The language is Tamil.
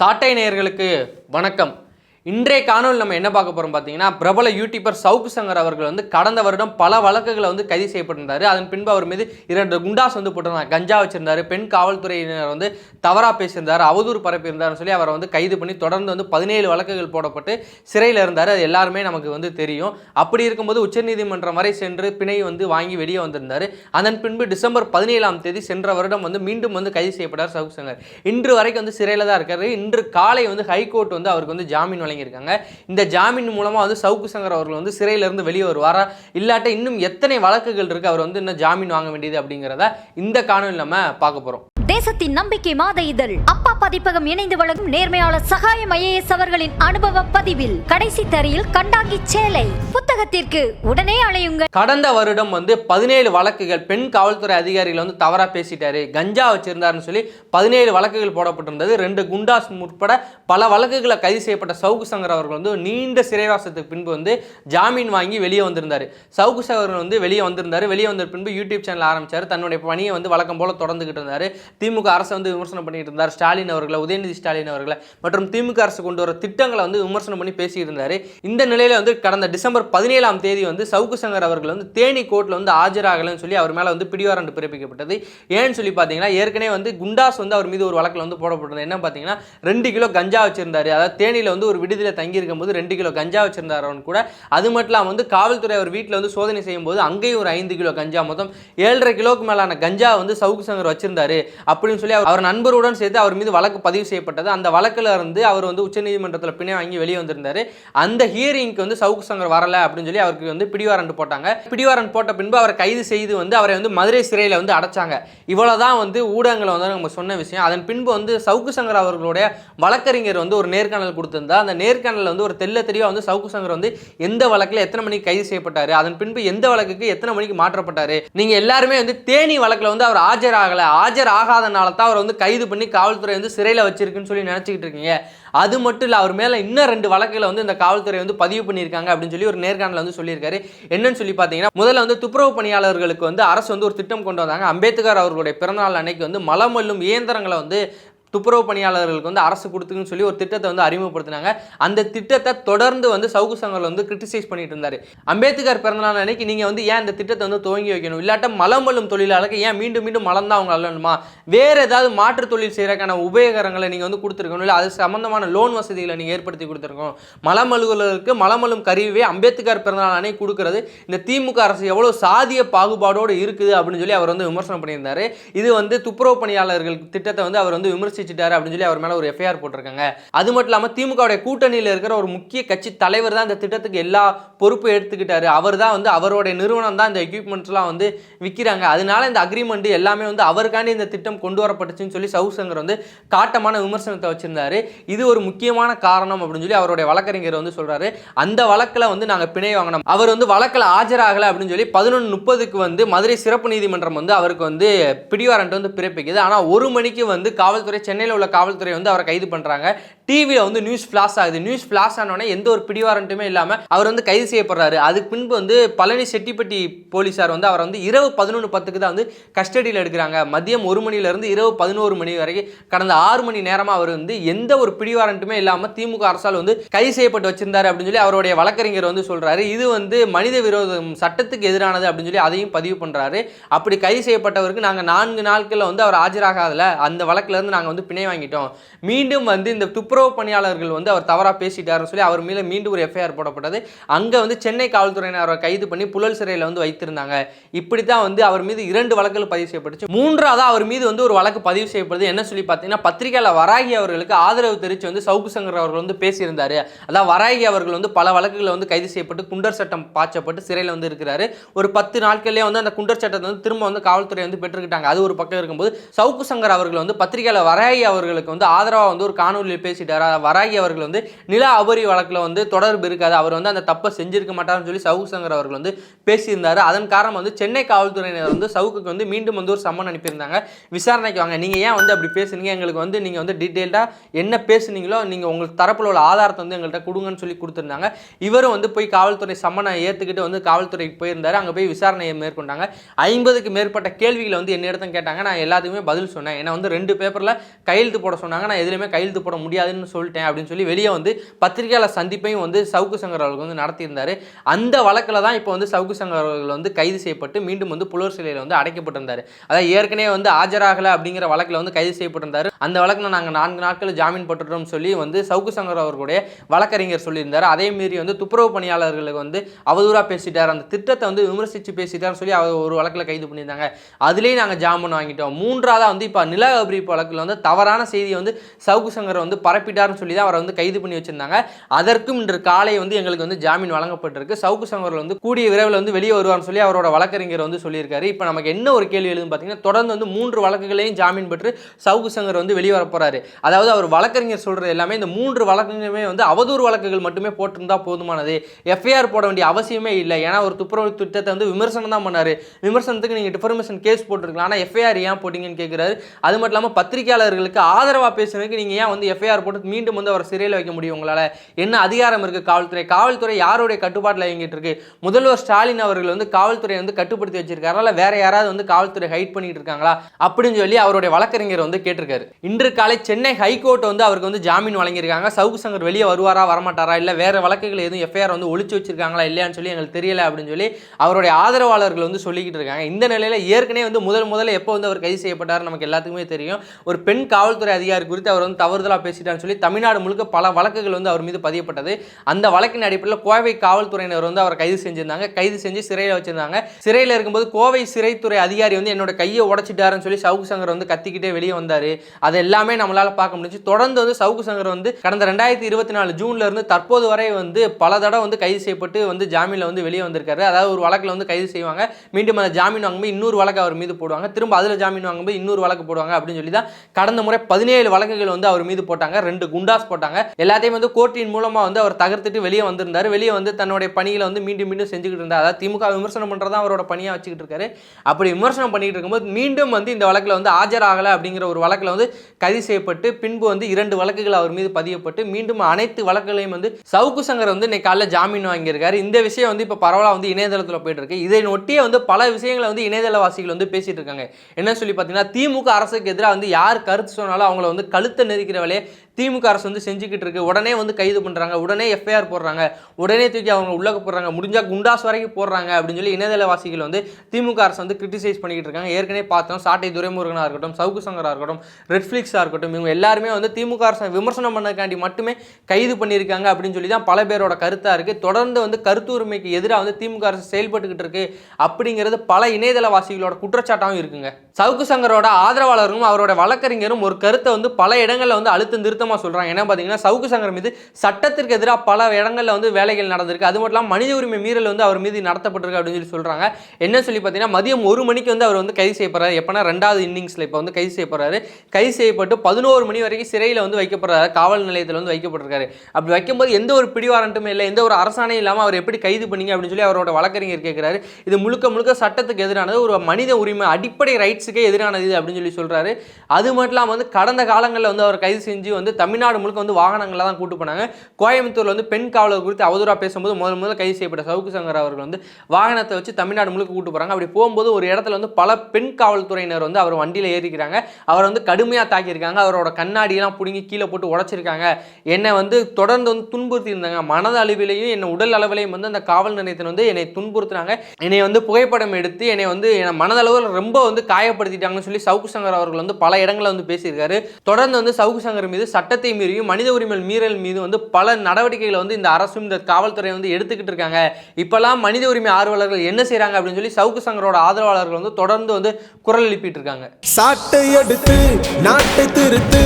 சாட்டை நேயர்களுக்கு வணக்கம். இன்றைய காணொலி நம்ம என்ன பார்க்க போகிறோம் பார்த்தீங்கன்னா பிரபல யூடியூபர் சவுக்கு சங்கர் அவர்கள் வந்து கடந்த வருடம் பல வழக்குகளை வந்து கைது செய்யப்பட்டிருந்தார். அதன் பின்பு அவர் மீது இரண்டு குண்டாஸ் வந்து போட்டிருந்தாங்க. கஞ்சா வச்சிருந்தார் பெண் காவல்துறையினர் வந்து தவறாக பேசியிருந்தார் அவதூறு பரப்பியிருந்தார்னு சொல்லி அவரை வந்து கைது பண்ணி தொடர்ந்து வந்து பதினேழு வழக்குகள் போடப்பட்டு சிறையில் இருந்தார். அது எல்லாருமே நமக்கு வந்து தெரியும். அப்படி இருக்கும்போது உச்சநீதிமன்றம் வரை சென்று பிணை வந்து வாங்கி வெளியே வந்திருந்தார். அதன் பின்பு டிசம்பர் பதினேழாம் தேதி சென்ற வருடம் வந்து மீண்டும் வந்து கைது செய்யப்பட்டார் சவுக்கு சங்கர். இன்று வரைக்கும் வந்து சிறையில் தான் இருக்கார். இன்று காலை வந்து ஹைகோர்ட் வந்து அவருக்கு வந்து ஜாமீன் வழங்கியிருக்காங்க. இந்த ஜாமீன் மூலமாக வந்து சவுக்கு சங்கர் அவர்கள் வந்து சிறையிலிருந்து வெளியே வருவாரா? இல்லாட்ட இன்னும் எத்தனை வழக்குகள் இருக்கு? அவர் வந்து இன்னும் ஜாமீன் வாங்க வேண்டியது அப்படிங்கிறத இந்த காணொலி நம்ம பார்க்க போகிறோம் தேசத்தின் நம்பிக்கை மாத இதழ். அப்பா பதிப்பகம் இணைந்து வழங்கும் நேர்மையாளர் சகாயம் ஐஏஎஸ் அவர்களின் அனுபவ பதிவில். கடைசி தரையில் கண்டாங்கி சேலை. புத்தகத்திற்கு உடனே அழையுங்கள் கடந்த வருடம் வந்து பதினேழு வழக்குகள் பெண் காவல்துறை அதிகாரிகள் வந்து தவறா பேசிட்டாரு. கஞ்சா வச்சிருந்தாருன்னு சொல்லி பதினேழு வழக்குகள் போடப்பட்டிருந்தது. ரெண்டு குண்டாஸ் உட்பட பல வழக்குகளை கைது செய்யப்பட்ட சவுக்கு சங்கர் அவர்கள் வந்து நீண்ட சிறைவாசத்துக்கு பின்பு வந்து ஜாமீன் வாங்கி வெளியே வந்திருந்தாரு. சவுக்கு சங்கர் வந்து வெளியே வந்திருந்தாரு. வெளியே வந்த பின்பு யூடியூப் சேனல் ஆரம்பித்தார் தன்னுடைய பணியை வந்து வழக்கம் போல தொடர்ந்துகிட்டு இருந்தார். திமுக அரசை வந்து விமர்சனம் பண்ணிட்டு இருந்தார். ஸ்டாலின் அவர்களை உதயநிதி ஸ்டாலின் அவர்களை மற்றும் திமுக அரசு கொண்டு வர திட்டங்களை வந்து விமர்சனம் பண்ணி பேசிட்டு இருந்தார். இந்த நிலையில வந்து கடந்த டிசம்பர் பதினேழாம் தேதி வந்து சவுக்கு சங்கர் அவர்கள் வந்து தேனி கோர்ட்ல வந்து ஆஜராகலன்னு சொல்லி அவர் மேலே வந்து பிடிவாரண்டு பிறப்பிக்கப்பட்டது. ஏன்னு சொல்லி பார்த்தீங்கன்னா ஏற்கனவே வந்து குண்டாஸ் வந்து அவர் மீது ஒரு வழக்கில் வந்து போடப்பட்டது என்ன பார்த்தீங்கன்னா ரெண்டு கிலோ கஞ்சா வச்சிருந்தார். அதாவது தேனியில் வந்து ஒரு விடுதியில் தங்கியிருக்கும் போது ரெண்டு கிலோ கஞ்சா வச்சிருந்தார் அவன் கூட. அது மட்டும் இல்லாமல் வந்து காவல்துறை அவர் வீட்டில் வந்து சோதனை செய்யும் போது அங்கேயும் ஒரு ஐந்து கிலோ கஞ்சா மொத்தம் ஏழரை கிலோக்கு மேலான கஞ்சா வந்து சவுக்கு சங்கர் வச்சிருந்தாரு. அப்படின்னு சொல்லி அவர் அவர் நண்பருடன் சேர்த்து அவர் மீது வழக்கு பதிவு செய்யப்பட்டது. அந்த வழக்கில் இருந்து அவர் வந்து உச்சநீதிமன்றத்தில் பிணை வாங்கி வெளியே வந்திருந்தாரு. அந்த ஹியரிங்க்கு வந்து சவுக்கு சங்கர் வரலை அப்படின்னு சொல்லி அவருக்கு வந்து பிடிவாரண்ட் போட்டாங்க. பிடிவாரண்ட் போட்ட பின்பு அவரை கைது செய்து வந்து அவரை வந்து மதுரை சிறையில் வந்து அடைச்சாங்க. இவ்வளோதான் வந்து ஊடகங்களை வந்து நம்ம சொன்ன விஷயம். அதன் பின்பு வந்து சவுக்கு சங்கர் அவர்களுடைய வழக்கறிஞர் வந்து ஒரு நேர்காணல் கொடுத்திருந்தா அந்த நேர்காணலில் வந்து ஒரு தெல்ல தெளிவாக வந்து சவுக்கு சங்கர் வந்து எந்த வழக்கில் எத்தனை மணிக்கு கைது செய்யப்பட்டார் அதன் பின்பு எந்த வழக்குக்கு எத்தனை மணிக்கு மாற்றப்பட்டார் நீங்க எல்லாருமே வந்து தேனி வழக்கில் வந்து அவர் ஆஜராகல. ஆஜர் இருக்கிறதுனால தான் அவர் வந்து கைது பண்ணி காவல்துறை வந்து சிறையில் வச்சிருக்குன்னு சொல்லி நினச்சிக்கிட்டு இருக்கீங்க. அது மட்டும் இல்லை அவர் மேலே இன்னும் ரெண்டு வழக்குகளை வந்து இந்த காவல்துறை வந்து பதிவு பண்ணியிருக்காங்க அப்படின்னு சொல்லி ஒரு நேர்காணல வந்து சொல்லியிருக்காரு. என்னன்னு சொல்லி பார்த்தீங்கன்னா முதல்ல வந்து துப்புரவு பணியாளர்களுக்கு வந்து அரசு வந்து ஒரு திட்டம் கொண்டு வந்தாங்க. அம்பேத்கர் அவர்களுடைய பிறந்தநாள் அன்னைக்கு வந்து மலமல்லும் இயந்திரங்களை வந்து துப்புரவு பணியாளர்களுக்கு வந்து அரசு கொடுத்துக்குன்னு சொல்லி ஒரு திட்டத்தை வந்து அறிமுகப்படுத்தினாங்க. அந்த திட்டத்தை தொடர்ந்து வந்து சவுக்கு சங்கர் வந்து கிரிட்டிசைஸ் பண்ணிட்டு இருந்தாரு. அம்பேத்கர் பிறந்தநாள் அன்னைக்கு நீங்கள் வந்து ஏன் இந்த திட்டத்தை வந்து துவங்கி வைக்கணும்? இல்லாட்ட மலம் வல்லும் தொழிலாளருக்கு ஏன் மீண்டும் மீண்டும் மலம் தான் அவங்க அல்லணுமா? வேற ஏதாவது மாற்று தொழில் செய்யறதுக்கான உபயோகரங்களை நீங்கள் வந்து கொடுத்துருக்கணும். இல்லை அது சம்பந்தமான லோன் வசதிகளை நீங்கள் ஏற்படுத்தி கொடுத்துருக்கணும். மலம் அலுவலருக்கு மலமலும் கருவியே அம்பேத்கர் பிறந்தநாள் அன்னைக்கு கொடுக்கறது. இந்த திமுக அரசு எவ்வளோ சாதிய பாகுபாடோடு இருக்குது அப்படின்னு சொல்லி அவர் வந்து விமர்சனம் பண்ணியிருந்தாரு. இது வந்து துப்புரவு பணியாளர்கள் திட்டத்தை வந்து அவர் வந்து விமர்சிச்சிட்டாரு அப்படின்னு சொல்லி அவர் மேலே ஒரு எஃப்ஐஆர் போட்டிருக்காங்க. அது மட்டும் இல்லாமல் திமுகவுடைய கூட்டணியில் இருக்கிற ஒரு முக்கிய கட்சி தலைவர் தான் இந்த திட்டத்துக்கு எல்லா பொறுப்பு எடுத்துக்கிட்டாரு. அவர் தான் வந்து அவருடைய நிறுவனம் தான் இந்த எக்யூப்மெண்ட்ஸ்லாம் வந்து விற்கிறாங்க அதனால இந்த அக்ரிமெண்ட் எல்லாமே வந்து அவருக்காண்டி இந்த திட்டம் கொண்டு வரப்பட்டுச்சுன்னு சொல்லி சவுசங்கர் வந்து காட்டமான விமர்சனத்தை வச்சிருந்தாரு. இது ஒரு முக்கியமான காரணம் அப்படின்னு சொல்லி அவருடைய வழக்கறிஞர் வந்து சொல்றாரு. அந்த வழக்கில் வந்து நாங்கள் பிணை வாங்கினோம் அவர் வந்து வழக்கில் ஆஜராகலை அப்படின்னு சொல்லி பதினொன்று முப்பதுக்கு வந்து மதுரை சிறப்பு நீதிமன்றம் வந்து அவருக்கு வந்து பிடிவாரண்ட் வந்து பிறப்பிக்குது. ஆனால் ஒரு மணிக்கு வந்து காவல்துறை சென்னையில் உள்ள காவல்துறை வந்து அவரை கைது பண்ணுறாங்க டிவியில் வந்து நியூஸ் ஃப்ளாஷ் ஆகுது. நியூஸ் ஃப்ளாஷ் ஆனோடனே எந்த ஒரு பிடிவாரண்ட்டுமே இல்லாமல் அவர் வந்து கைது செய்யப்படுறாரு. அதுக்கு பின்பு வந்து பழனி செட்டிப்பட்டி போலீஸார் வந்து அவரை வந்து இரவு பதினொன்று பத்துக்கு தான் வந்து கஸ்டடியில் எடுக்கிறாங்க. மதியம் ஒரு மணிலேருந்து இரவு பதினோரு மணி வரைக்கும் கடந்த ஆறு மணி நேரமாக அவர் வந்து எந்த ஒரு பிடிவாரண்ட்டுமே இல்லாமல் திமுக அரசால் வந்து கைது செய்யப்பட்டு வச்சிருந்தாரு அப்படின்னு சொல்லி அவருடைய வழக்கறிஞர் வந்து சொல்கிறாரு இது வந்து மனித விரோதம் சட்டத்துக்கு எதிரானது அப்படின்னு சொல்லி அதையும் பதிவு பண்ணுறாரு அப்படி கைது செய்யப்பட்டவருக்கு நாங்கள் நான்கு நாட்களில் வந்து அவர் ஆஜராகாதல. அந்த வழக்கிலேருந்து நாங்கள் வந்து பிணை வாங்கிட்டோம். மீண்டும் வந்து இந்த துப்புரவு பணியாளர்கள் வந்து அவர் தவறாக பேசிட்டாருன்னு சொல்லி அவர் மேலே மீண்டும் ஒரு எஃப்ஐஆர் போடப்பட்டது. அங்கே வந்து சென்னை காவல்துறையினர் அவரை கைது பண்ணி புழல் சிறையில் வந்து வைத்திருந்தாங்க. இப்படி தான் வந்து அவர் மீது இரண்டு வழக்குகள் பதிவு செய்யப்பட்டுச்சு. மூன்றாவது அவர் மீது வந்து ஒரு வழக்கு பதிவு செய்யப்படுது. என்ன சொல்லி பார்த்தீங்கன்னா பத்திரிகையாளர் வராகி அவர்களுக்கு ஆதரவு தெரிவித்து வந்து சவுக்கு சங்கர் அவர்கள் வந்து பேசியிருந்தார். அதான் வராகி அவர்கள் வந்து பல வழக்குகளை வந்து கைது செய்யப்பட்டு குண்டர் சட்டம் பாய்ச்சப்பட்டு சிறையில் வந்து இருக்கிறாரு. ஒரு பத்து நாட்கள்லேயே வந்து அந்த குண்டர் சட்டத்தை வந்து திரும்ப வந்து காவல்துறை வந்து பெற்றுக்கிட்டாங்க. அது ஒரு பக்கம் இருக்கும்போது சவுக்கு சங்கர் அவர்கள் வந்து பத்திரிகையாளர் வராகி அவர்களுக்கு வந்து ஆதரவாக வந்து ஒரு காணொலியில் பேசிட்டு பேசிட்டாரு வராகி அவர்கள் வந்து நில அபரி வழக்கில் வந்து தொடர்பு இருக்காது. அவர் வந்து அந்த தப்பை செஞ்சிருக்க மாட்டார்னு சொல்லி சவுக்கு சங்கர் அவர்கள் வந்து பேசியிருந்தார். அதன் காரணம் வந்து சென்னை காவல்துறையினர் வந்து சவுக்குக்கு வந்து மீண்டும் வந்து ஒரு சம்மன் அனுப்பியிருந்தாங்க. விசாரணைக்கு வாங்க. நீங்கள் ஏன் வந்து அப்படி பேசுனீங்க? எங்களுக்கு வந்து நீங்கள் வந்து டீட்டெயில்டாக என்ன பேசுனீங்களோ நீங்கள் உங்களுக்கு தரப்பில் உள்ள ஆதாரத்தை வந்து எங்கள்கிட்ட கொடுங்கன்னு சொல்லி கொடுத்துருந்தாங்க. இவரும் வந்து போய் காவல்துறை சம்மனை ஏற்றுக்கிட்டு வந்து காவல்துறைக்கு போயிருந்தார். அங்கே போய் விசாரணையை மேற்கொண்டாங்க. ஐம்பதுக்கு மேற்பட்ட கேள்விகளை வந்து என்னிடத்தும் கேட்டாங்க. நான் எல்லாத்துக்குமே பதில் சொன்னேன். ஏன்னா வந்து ரெண்டு பேப்பரில் கையெழுத்து போட சொன்னாங்க. நான் எதுலையுமே கையெழுத்து போட முடியாது. முடியாதுன்னு சொல்லிட்டேன் அப்படின்னு சொல்லி வெளியே வந்து பத்திரிகையாளர் சந்திப்பையும் வந்து சவுக்கு சங்கர் அவர்கள் வந்து நடத்தியிருந்தாரு. அந்த வழக்கில் தான் இப்போ வந்து சவுக்கு சங்கர் அவர்கள் வந்து கைது செய்யப்பட்டு மீண்டும் வந்து புலர் சிலையில் வந்து அடைக்கப்பட்டிருந்தார். அதாவது ஏற்கனவே வந்து ஆஜராகலை அப்படிங்கிற வழக்கில் வந்து கைது செய்யப்பட்டிருந்தார். அந்த வழக்கில் நாங்கள் நான்கு நாட்கள் ஜாமீன் போட்டுட்டோம்னு சொல்லி வந்து சவுக்கு சங்கர் அவர்களுடைய வழக்கறிஞர் சொல்லியிருந்தார். அதே மீறி வந்து துப்புரவு பணியாளர்களுக்கு வந்து அவதூறாக பேசிட்டார். அந்த திட்டத்தை வந்து விமர்சித்து பேசிட்டார்னு சொல்லி அவர் ஒரு வழக்கில் கைது பண்ணியிருந்தாங்க. அதுலேயும் நாங்கள் ஜாமீன் வாங்கிட்டோம். மூன்றாவதாக வந்து இப்போ நில அபிரிப்பு வழக்கில் வந்து தவறான செய்தியை வந்து சவுக்கு சங்கர் வந்து பரப்பிட்டார்னு சொல்லி தான் அவரை வந்து கைது பண்ணி வச்சிருந்தாங்க. அதற்கும் இன்று காலை வந்து எங்களுக்கு வந்து ஜாமீன் வழங்கப்பட்டிருக்கு. சவுக்கு சங்கரில் வந்து கூடிய விரைவில் வந்து வெளியே வருவார்னு சொல்லி அவரோட வழக்கறிஞர் வந்து சொல்லியிருக்காரு. இப்போ நமக்கு என்ன ஒரு கேள்வி எழுதுன்னு பார்த்தீங்கன்னா தொடர்ந்து வந்து மூன்று வழக்குகளையும் ஜாமீன் பெற்று சவுக்கு சங்கர் வந்து வெளியே வர அதாவது அவர் வழக்கறிஞர் சொல்றது எல்லாமே இந்த மூன்று வழக்குகளுமே வந்து அவதூறு வழக்குகள் மட்டுமே போட்டிருந்தா போதுமானது. எஃப்ஐஆர் போட வேண்டிய அவசியமே இல்லை. ஏன்னா ஒரு துப்புரவு திட்டத்தை வந்து விமர்சனம் தான் பண்ணாரு. விமர்சனத்துக்கு நீங்கள் டிஃபர்மேஷன் கேஸ் போட்டிருக்கலாம். ஆனால் எஃப்ஐஆர் ஏன் போட்டீங்கன்னு கேட்குறாரு அது மட்டும் இல்லாமல் பத்திரிகையாளர்களுக்கு ஆதரவாக பேசுறதுக்கு நீங்கள் ஏன் வந்து எஃப்ஐஆர் போட்டு மீண்டும் வந்து அவர் சிறையில் வைக்க முடியும் உங்களால்? என்ன அதிகாரம் இருக்குது காவல்துறை? காவல்துறை யாருடைய கட்டுப்பாட்டில் இயங்கிட்டு இருக்கு? முதல்வர் ஸ்டாலின் அவர்கள் வந்து காவல்துறையை வந்து கட்டுப்படுத்தி வச்சிருக்காரா? இல்லை வேற யாராவது வந்து காவல்துறை ஹைட் பண்ணிட்டு இருக்காங்களா? அப்படின்னு சொல்லி அவருடைய வழக்கறிஞர் வந்து கேட்டிருக்காரு. இன்று காலை சென்னை ஹைகோர்ட் வந்து அவருக்கு வந்து ஜாமீன் வழங்கியிருக்காங்க. சவுக்கு சங்கர் வெளியே வருவாரா வரமாட்டாரா? இல்லை வேற வழக்குகள் எதுவும் எஃப்ஐஆர் வந்து ஒழிச்சு வச்சிருக்காங்களா இல்லையான்னு சொல்லி எங்களுக்கு தெரியல அப்படின்னு சொல்லி அவருடைய ஆதரவாளர்கள் வந்து சொல்லிக்கிட்டு இருக்காங்க. இந்த நிலையில் ஏற்கனவே வந்து முதல் முதல்ல எப்போ வந்து அவர் கைது செய்யப்பட்டார் நமக்கு எல்லாத்துக்குமே தெரியும். ஒரு பெண் காவல்துறை அதிகாரி குறித்து அவர் வந்து தவறுதலாக பேசிட்டார் சொல்லி தமிழ்நாடு முழுக்க பல வழக்குகள் வந்து அவர் மீது பதியப்பட்டது. அந்த வழக்கின் அடிப்படையில் கோவை காவல்துறையினர் வந்து அவரை கைது செஞ்சிருந்தாங்க. கைது செஞ்சு சிறையில் வச்சிருந்தாங்க. சிறையில் இருக்கும்போது கோவை சிறைத்துறை அதிகாரி வந்து என்னோட கையை உடைச்சிட்டாருன்னு சொல்லி சவுக்கு சங்கர் வந்து கத்திக்கிட்டே வெளியே வந்தார். அது எல்லாமே நம்மளால பார்க்க முடிஞ்சு தொடர்ந்து வந்து சவுக்கு சங்கர் வந்து கடந்த ரெண்டாயிரத்தி இருபத்தி நாலு ஜூன்ல இருந்து தற்போது வரை வந்து பல தடவை வந்து கைது செய்யப்பட்டு வந்து ஜாமீனில் வந்து வெளியே வந்திருக்காரு. அதாவது ஒரு வழக்கில் வந்து கைது செய்வாங்க. மீண்டும் அந்த ஜாமீன் வாங்கும்போது இன்னொரு வழக்கு அவர் மீது போடுவாங்க. திரும்ப அதில் ஜாமீன் வாங்கும்போது இன்னொரு வழக்கு போடுவாங்க அப்படின்னு சொல்லி தான் கடந்த முறை பதினேழு வழக்குகள் வந்து அவர் மீது போட்டாங்க. ரெண்டு குண்டாஸ் போட்டாங்க. எல்லாத்தையும் வந்து கோர்ட்டின் மூலமாக வந்து அவர் தகர்த்துட்டு வெளியே வந்திருந்தார். வெளியே வந்து தன்னுடைய பணிகளை வந்து மீண்டும் மீண்டும் செஞ்சுக்கிட்டு இருந்தார். அதாவது திமுக விமர்சனம் பண்ணுறது தான் அவரோட பணியாக வச்சுக்கிட்டு இருக்காரு. அப்படி விமர்சனம் பண்ணிகிட்டு இருக்கும்போது மீண்டும் வந்து இந்த வழக்கில் வந்து ஆஜராகலை அப்படிங்கிற ஒரு வழக்கில் வந்து கைது செய்யப்பட்டு பின்பு வந்து இரண்டு வழக்குகள் அவர் மீது பதியப்பட்டு மீண்டும் அனைத்து வழக்குகளையும் வந்து சவுக்கு சங்கர் வந்து இன்னைக்கு காலைல ஜாமீன் வாங்கியிருக்காரு. இந்த விஷயம் வந்து இப்போ பரவலாக வந்து இணையதளத்தில் போயிட்டு இருக்கு. இதை ஒட்டியே வந்து பல விஷயங்களை வந்து இணையதளவாசிகள் வந்து பேசிட்டு இருக்காங்க. என்ன சொல்லி பார்த்தீங்கன்னா திமுக அரசுக்கு எதிராக வந்து யார் கருத்து சொன்னாலும் அவங்கள வந்து கழுத்தை நெரிக்கிற வேலையை திமுக அரசு வந்து செஞ்சுக்கிட்டு இருக்கு. உடனே வந்து கைது பண்ணுறாங்க உடனே எஃப்ஐஆர் போடுறாங்க. உடனே தூக்கி அவங்க உள்ள போடுறாங்க. முடிஞ்சால் குண்டாஸ் வரைக்கும் போடுறாங்க அப்படின்னு சொல்லி இணையதளவாசிகள் வந்து திமுக அரசு வந்து கிரிட்டிசைஸ் பண்ணிக்கிட்டு இருக்காங்க. ஏற்கனவே பார்த்தோம் சாட்டை துரைமுருகனாக இருக்கட்டும் சவுக்கு சங்கராக இருக்கட்டும் ரெட்ஃப்ளிக்ஸாக இருக்கட்டும் இவங்க எல்லாருமே வந்து திமுக அரசை விமர்சனம் பண்ணக்காண்டி மட்டுமே கைது பண்ணியிருக்காங்க அப்படின்னு சொல்லி தான் பல பேரோட கருத்தாக இருக்குது தொடர்ந்து வந்து கருத்து உரிமைக்கு எதிராக வந்து திமுக அரசு செயல்பட்டுக்கிட்டு இருக்கு அப்படிங்கிறது பல இணையதளவாசிகளோட குற்றச்சாட்டாகவும் இருக்குங்க. சவுக்கு சங்கரோட ஆதரவாளரும் அவரோட வழக்கறிஞரும் ஒரு கருத்தை வந்து பல இடங்களில் வந்து அழுத்தம் சுத்தமாக சொல்கிறாங்க ஏன்னா பார்த்தீங்கன்னா சவுக்கு சங்கர் மீது சட்டத்திற்கு எதிராக பல இடங்களில் வந்து வேலைகள் நடந்திருக்கு. அது மட்டும் இல்லாமல் மனித உரிமை மீறல் வந்து அவர் மீது நடத்தப்பட்டிருக்கு அப்படின்னு சொல்லி சொல்கிறாங்க என்ன சொல்லி பார்த்தீங்கன்னா மதியம் ஒரு மணிக்கு வந்து அவர் வந்து கைது செய்யப்படுறாரு எப்போனா ரெண்டாவது இன்னிங்ஸில் இப்போ வந்து கைது செய்யப்படுறாரு கைது செய்யப்பட்டு பதினோரு மணி வரைக்கும் சிறையில் வந்து வைக்கப்படுறாரு காவல் நிலையத்தில் வந்து வைக்கப்பட்டிருக்காரு அப்படி வைக்கும்போது எந்த ஒரு பிடிவாரண்ட்டுமே இல்லை. எந்த ஒரு அரசாணையும் இல்லாமல் அவர் எப்படி கைது பண்ணீங்க அப்படின்னு சொல்லி அவரோட வழக்கறிஞர் கேட்குறாரு இது முழுக்க முழுக்க சட்டத்துக்கு எதிரானது ஒரு மனித உரிமை அடிப்படை ரைட்ஸுக்கே எதிரானது அப்படின்னு சொல்லி சொல்கிறாரு அது மட்டும் இல்லாமல் வந்து கடந்த காலங்களில் வந்து அவர் கைது செஞ்சு வந்து தமிழ்நாடு முழுக்க வந்து வாகனங்களில் தான் கூட்டு போனாங்க. கோயம்புத்தூரில் வந்து பெண் காவலர் குறித்து அவதூறாக பேசும்போது முதல் முதல்ல கைது செய்யப்பட்ட சவுக்கு சங்கர் அவர்கள் வந்து வாகனத்தை வச்சு தமிழ்நாடு முழுக்க கூட்டு போகிறாங்க அப்படி போகும்போது ஒரு இடத்துல வந்து பல பெண் காவல்துறையினர் வந்து அவர் வண்டியில் ஏறிக்கிறாங்க. அவர் வந்து கடுமையாக தாக்கியிருக்காங்க. அவரோட கண்ணாடியெல்லாம் பிடுங்கி கீழே போட்டு உடைச்சிருக்காங்க. என்னை வந்து தொடர்ந்து வந்து துன்புறுத்தி இருந்தாங்க. மனத அளவிலையும் என்னை உடல் அளவிலையும் வந்து அந்த காவல் நிலையத்தில் வந்து என்னை துன்புறுத்துனாங்க. என்னை வந்து புகைப்படம் எடுத்து என்னை வந்து என்னை மனதளவில் ரொம்ப வந்து காயப்படுத்திட்டாங்கன்னு சொல்லி சவுக்கு சங்கர் அவர்கள் வந்து பல இடங்களில் வந்து பேசியிருக்காரு. தொடர்ந்து வந்து சவுக்கு சங்கர் மீது சட்டத்தை மீறியும் மனித உரிமை மீறல் மீது வந்து பல நடவடிக்கைகளை வந்து இந்த அரசும் இந்த காவல்துறை வந்து எடுத்துக்கிட்டு இருக்காங்க. இப்போல்லாம் மனித உரிமை ஆர்வலர்கள் என்ன செய்றாங்க அப்படின்னு சொல்லி சவுக்கு சங்கரோட ஆதரவாளர்கள் வந்து தொடர்ந்து வந்து குரல் எழுப்பிட்டு இருக்காங்க. சாட்டை எடுத்து நாட்டை திருத்து